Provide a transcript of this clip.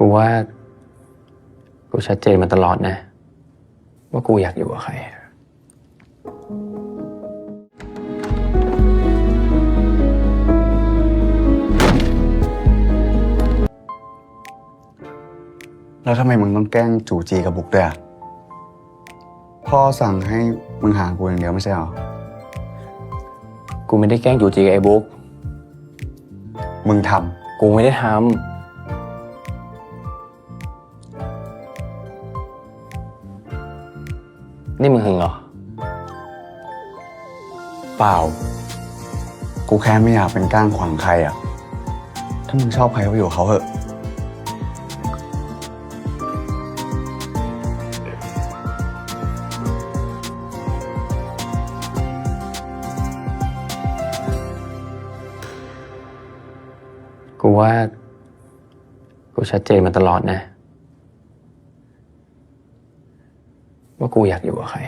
กูว่า กูชัดเจนมาตลอดนะ ว่ากูอยากอยู่กับใคร แล้วทำไมมึงต้องแกล้งจู่จีกับบุกด้วยอะพ่อสั่งให้มึงหากูอย่างเดียวไม่ใช่เหรอ กูไม่ได้แกล้งจูจีกับไอ้บุ๊กมึงทกูไม่ได้ทำ นี่มึงหึงเหรอำเปล่า กูแค่ไม่อยากเป็นก้างขวางใครอะถ้ามึงชอบใครก็ไปอยู่กับเขาเถอะ กูว่า กูชัดเจนมาตลอดนะ ว่ากูอยากอยู่กับใคร